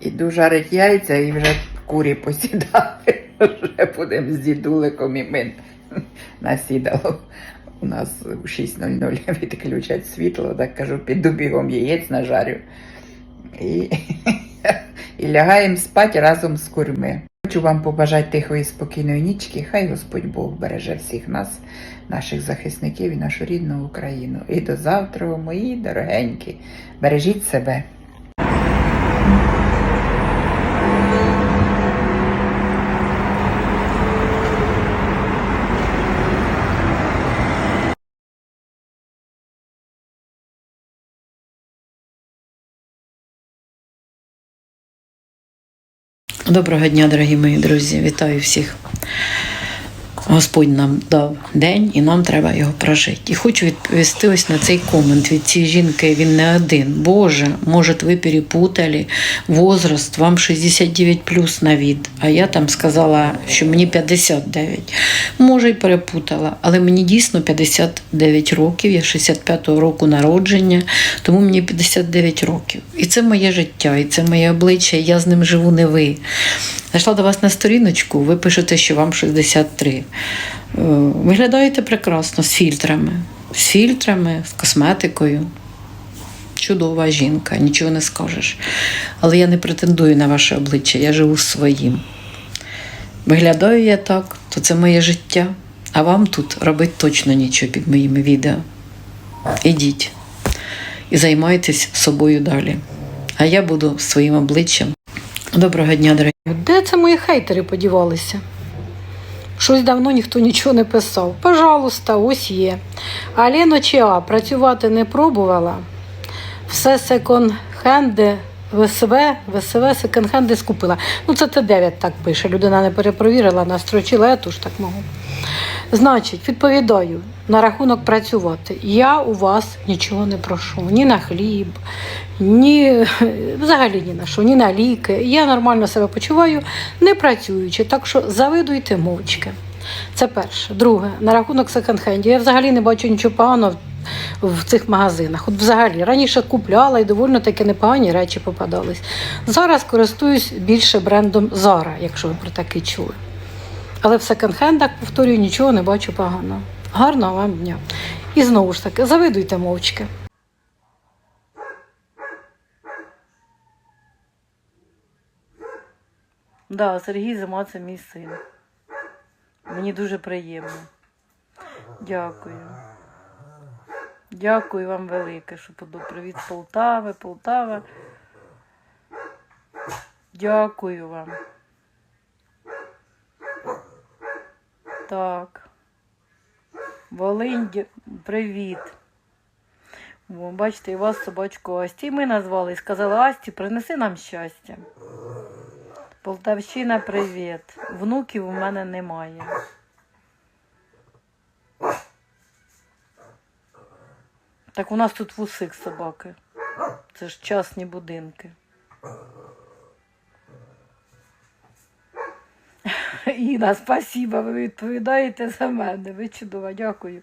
Іду жарить яйця і вже курі посідали. Вже будемо з дідуликом і ми насідало. У нас у 6.00 відключать світло, так кажу, піду бігом яєць нажарю. І, і лягаємо спати разом з курми. Хочу вам побажати тихої спокійної нічки. Хай Господь Бог береже всіх нас, наших захисників і нашу рідну Україну. І до завтра, мої дорогенькі. Бережіть себе. Доброго дня, дорогі мої друзі! Вітаю всіх. Господь нам дав день і нам треба його прожити. І хочу відповісти ось на цей комент від цієї жінки. Він не один. Боже, може, ви перепутали возраст, вам 69 плюс на від. А я там сказала, що мені 59. Може, й перепутала, але мені дійсно 59 років, я 65-го року народження, тому мені 59 років. І це моє життя, і це моє обличчя, і я з ним живу не ви. Зайшла до вас на сторіночку, ви пишете, що вам 63. Е, Виглядаєте прекрасно з фільтрами. З фільтрами, з косметикою. Чудова жінка, нічого не скажеш. Але я не претендую на ваше обличчя, я живу своїм. Виглядаю я так, то це моє життя. А вам тут робити точно нічого під моїми відео. Ідіть і займайтесь собою далі. А я буду своїм обличчям. Доброго дня, дорогі. Де це мої хейтери подівалися? Щось давно ніхто нічого не писав. Пожалуйста, ось є. Аліно Чіа працювати не пробувала. Все секонд-хенди, ВСВ, ВСВ, секонд-хенди скупила. Ну, це Т9 так пише. Людина не перепровірила, настрочила, я теж так можу. Значить, відповідаю на рахунок працювати. Я у вас нічого не прошу. Ні на хліб, ні взагалі ні на що, ні на ліки. Я нормально себе почуваю, не працюючи, так що завидуйте мовчки. Це перше. Друге, на рахунок секонд-хендів. Я взагалі не бачу нічого поганого в, цих магазинах. От взагалі раніше купляла і доволі таки непогані речі попадались. Зараз користуюсь більше брендом Zara, якщо ви про таке чули. Але в секонд-хендах, повторюю, нічого не бачу поганого. Гарного вам дня. І знову ж таки, завидуйте мовчки. Да, Сергій Зима це мій син. Мені дуже приємно. Дякую. Дякую вам велике, що привіт Полтави, Полтава. Дякую вам. Так. Волинь, привіт. О, бачите, і вас собачку Асті. І ми назвали і сказали, Асті, принеси нам щастя. Полтавщина, привіт. Внуків у мене немає. Так у нас тут вусик собаки. Це ж частні будинки. Іна, спасіба, ви відповідаєте за мене. Ви чудова, дякую.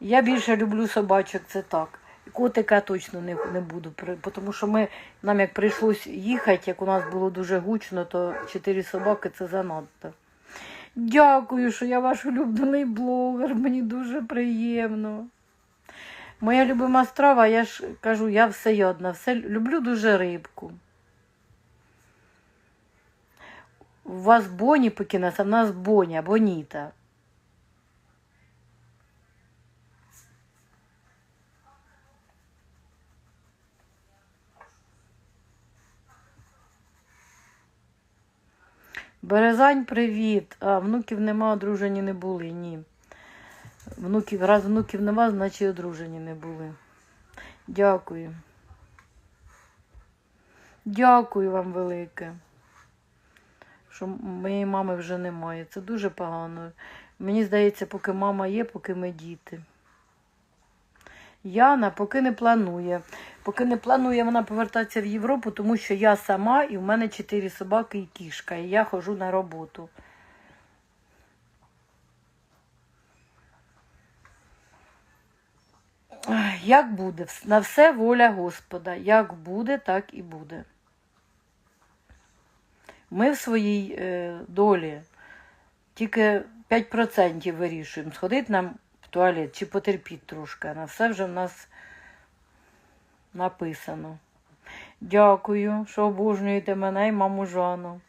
Я більше люблю собачок, це так. Котика точно не, не буду, тому що ми, нам як прийшлось їхати, як у нас було дуже гучно, то чотири собаки це занадто. Дякую, що я ваш улюблений блогер, мені дуже приємно. Моя любима страва, я ж кажу, я всеядна, все люблю дуже рибку. У вас Боні покинеться, в нас Боня, Боніта. Березань, привіт. А, внуків нема, одружені не були, ні. Внуків, раз внуків нема, значить одружені не були. Дякую. Дякую вам велике. Що моєї мами вже немає. Це дуже погано. Мені здається, поки мама є, поки ми діти. Яна поки не планує. Поки не планує вона повертатися в Європу, тому що я сама і в мене чотири собаки і кішка, і я ходжу на роботу. Як буде? На все воля Господа. Як буде, так і буде. Ми в своїй е, долі тільки 5% вирішуємо, сходить нам в туалет чи потерпіть трошки. На все вже в нас написано. Дякую, що обожнюєте мене і маму Жанну.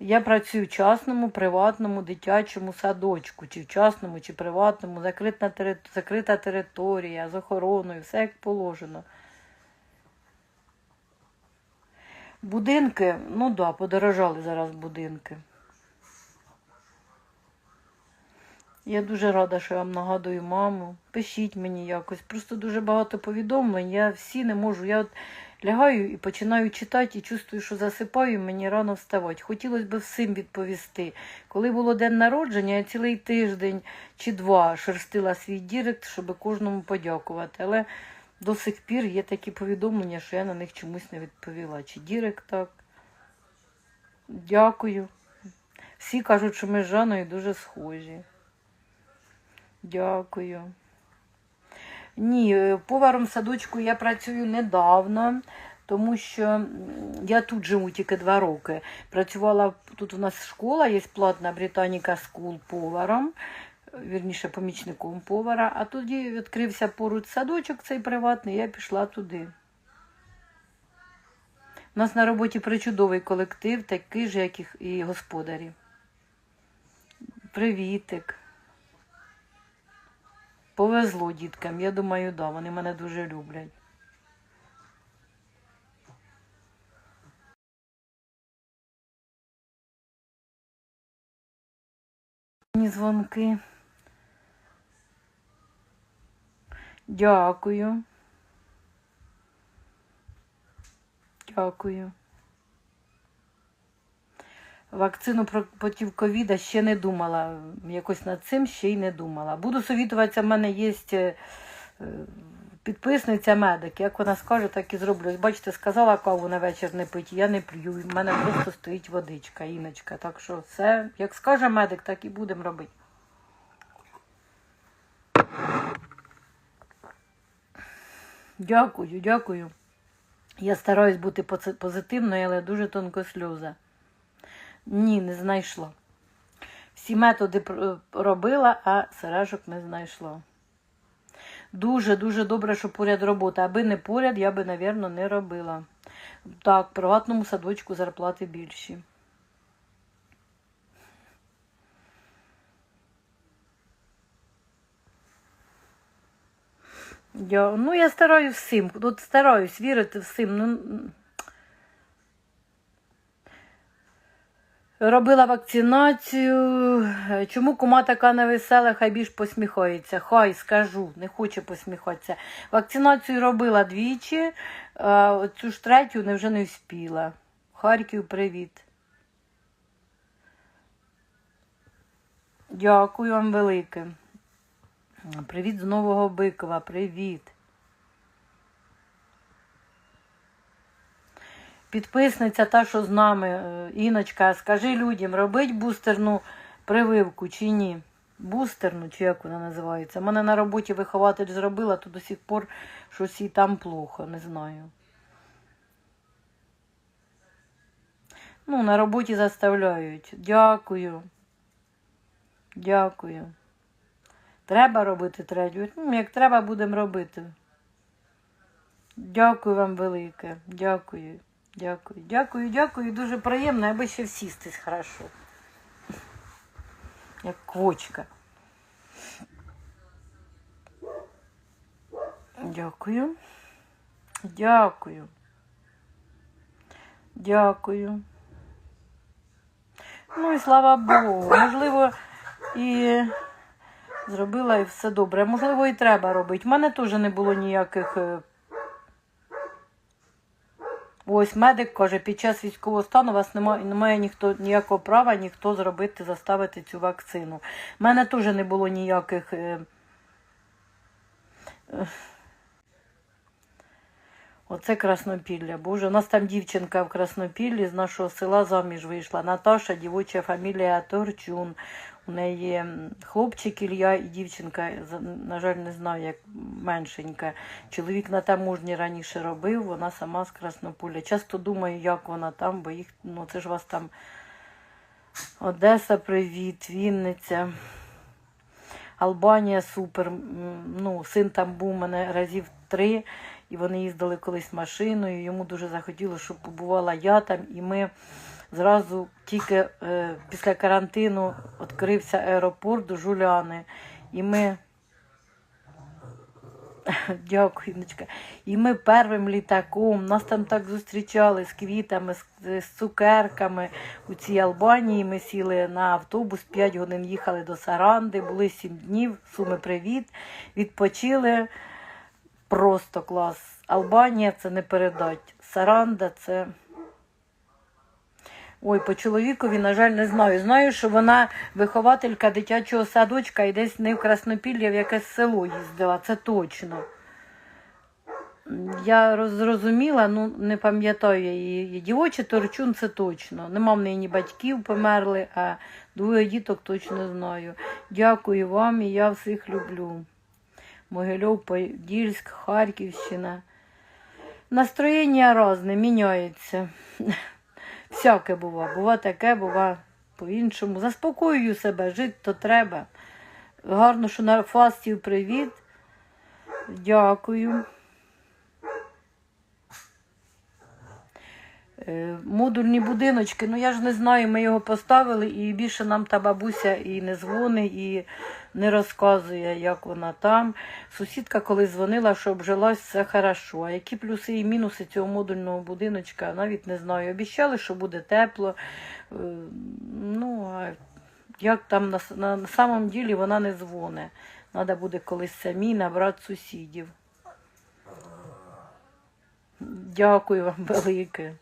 Я працюю в частному, приватному, дитячому садочку, чи в частному, чи приватному, закрита, тери- закрита територія з охороною, все як положено. Будинки, ну да, подорожали зараз будинки. Я дуже рада, що я вам нагадую маму. Пишіть мені якось. Просто дуже багато повідомлень. Я всі не можу. Я от лягаю і починаю читати і чувствую, що засипаю, і мені рано вставати. Хотілося б всім відповісти. Коли було день народження, я цілий тиждень чи два шерстила свій дірект, щоб кожному подякувати. Але до сих пір є такі повідомлення, що я на них чомусь не відповіла. Чи дірект так. Дякую. Всі кажуть, що ми з Жаною дуже схожі. Дякую. Ні, е, поваром в садочку я працюю недавно, тому що я тут живу тільки два роки. Працювала тут у нас школа, є платна Британіка Скул поваром, е, вірніше помічником повара, а тоді відкрився поруч садочок цей приватний, я пішла туди. У нас на роботі причудовий колектив, такий же, як і- і господарі. Привітик. Повезло діткам, я думаю, да, вони мене дуже люблять. Мені дзвонки. Дякую. Дякую. Вакцину про- проти ковіда ще не думала. Якось над цим ще й не думала. Буду совітуватися, в мене є е, підписниця медик. Як вона скаже, так і зроблю. Бачите, сказала каву на вечір не пить, я не п'ю. В мене просто стоїть водичка, іночка. Так що все, як скаже медик, так і будемо робити. Дякую, дякую. Я стараюсь бути позитивною, але дуже тонко сльоза. Ні, не знайшла. Всі методи робила, а сережок не знайшла. Дуже, дуже добре, що поряд робота. Аби не поряд, я би, напевно, не робила. Так, в приватному садочку зарплати більші. Я, ну, я стараюсь всім. От стараюсь вірити всім. Ну, Робила вакцинацію. Чому кума така невесела, хай більш посміхається? Хай скажу, не хоче посміхатися. Вакцинацію робила двічі, а оцю ж третю невже не вспіла. Харків, привіт. Дякую вам велике. Привіт з Нового Бикова, привіт. Підписниця та, що з нами, е, Іночка, скажи людям, робить бустерну прививку чи ні? Бустерну, чи як вона називається? Мене на роботі вихователь зробила, то до сих пор щось і там плохо, не знаю. Ну, на роботі заставляють. Дякую. Дякую. Треба робити третю. Ну, як треба, будемо робити. Дякую вам велике. Дякую. Дякую, дякую, дякую. Дуже приємно, аби ще всістись хорошо. Як квочка. Дякую. Дякую. Дякую. Ну і слава Богу. Можливо, і зробила і все добре. Можливо, і треба робити. У мене теж не було ніяких. Ось медик каже, під час військового стану у вас немає, немає ніхто ніякого права ніхто зробити, заставити цю вакцину. У мене теж не було ніяких. е, е, Оце Краснопілля. Боже, у нас там дівчинка в Краснопіллі з нашого села заміж вийшла. Наташа, дівоча фамілія Торчун. У неї хлопчик Ілля і дівчинка, на жаль, не знаю, як меншенька. Чоловік на таможні раніше робив, вона сама з Краснополя. Часто думаю, як вона там, бо їх, ну це ж вас там Одеса, привіт, Вінниця. Албанія супер. Ну, син там був у мене разів три, і вони їздили колись машиною. Йому дуже захотілося, щоб побувала я там. І ми зразу тільки е, після карантину відкрився аеропорт до Жуляни. І ми. Дякую, Ночка. І ми первим літаком, нас там так зустрічали з квітами, з, з цукерками. У цій Албанії ми сіли на автобус, 5 годин їхали до Саранди, були 7 днів. Суми, привіт. Відпочили. Просто клас. Албанія це не передать. Саранда це. Ой, по чоловікові, на жаль, не знаю. Знаю, що вона вихователька дитячого садочка і десь не в Краснопілля, в якесь село їздила, це точно. Я зрозуміла, ну не пам'ятаю її. Дівочий Торчун це точно. Нема в неї ні батьків померли, а двоє діток точно знаю. Дякую вам і я всіх люблю. Могильов, Подільськ, Харківщина. Настроєння різне, міняється. Всяке бува. Бува таке, бува по-іншому. Заспокоюю себе, жити то треба. Гарно, що на фастів привіт. Дякую. Модульні будиночки, ну я ж не знаю, ми його поставили, і більше нам та бабуся і не дзвонить, і не розказує, як вона там. Сусідка коли дзвонила, що обжилась, все хорошо. А які плюси і мінуси цього модульного будиночка, навіть не знаю. Обіцяли, що буде тепло. Е, Ну, а як там на, на, на самом ділі вона не дзвоне. Треба буде колись самі набрати сусідів. Дякую вам велике.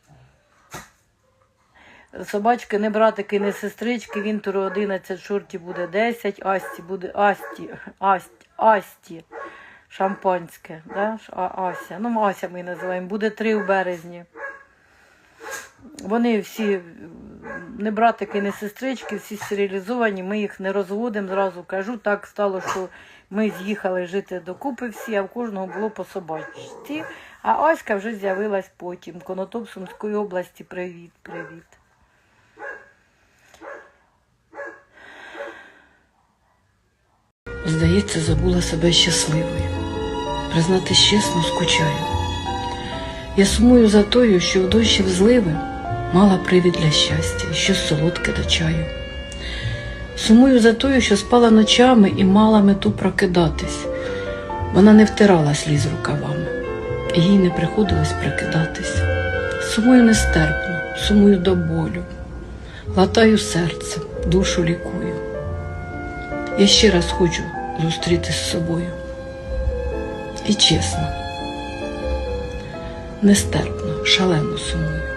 Собачки не братики, не сестрички, Вінтору 11, шорті буде 10, Асті буде Асті, Асті, Асті, шампанське, да? А, Ася, ну Ася ми називаємо, буде 3 в березні. Вони всі не братики, не сестрички, всі стерилізовані, ми їх не розводимо, зразу кажу. Так стало, що ми з'їхали жити докупи всі, а в кожного було по собачці. А Аська вже з'явилась потім. Конотоп Сумської області. Привіт, привіт. Здається, забула себе щасливою. Признатись чесно, скучаю. Я сумую за тою, що в дощі в зливи мала привід для щастя, що солодке до чаю. Сумую за тою, що спала ночами і мала мету прокидатись. Вона не втирала сліз рукавами, їй не приходилось прикидатись. Сумую нестерпно, сумую до болю, латаю серце, душу лікую. Я ще раз хочу зустрітися з собою. І чесно, нестерпно, шалено сумую.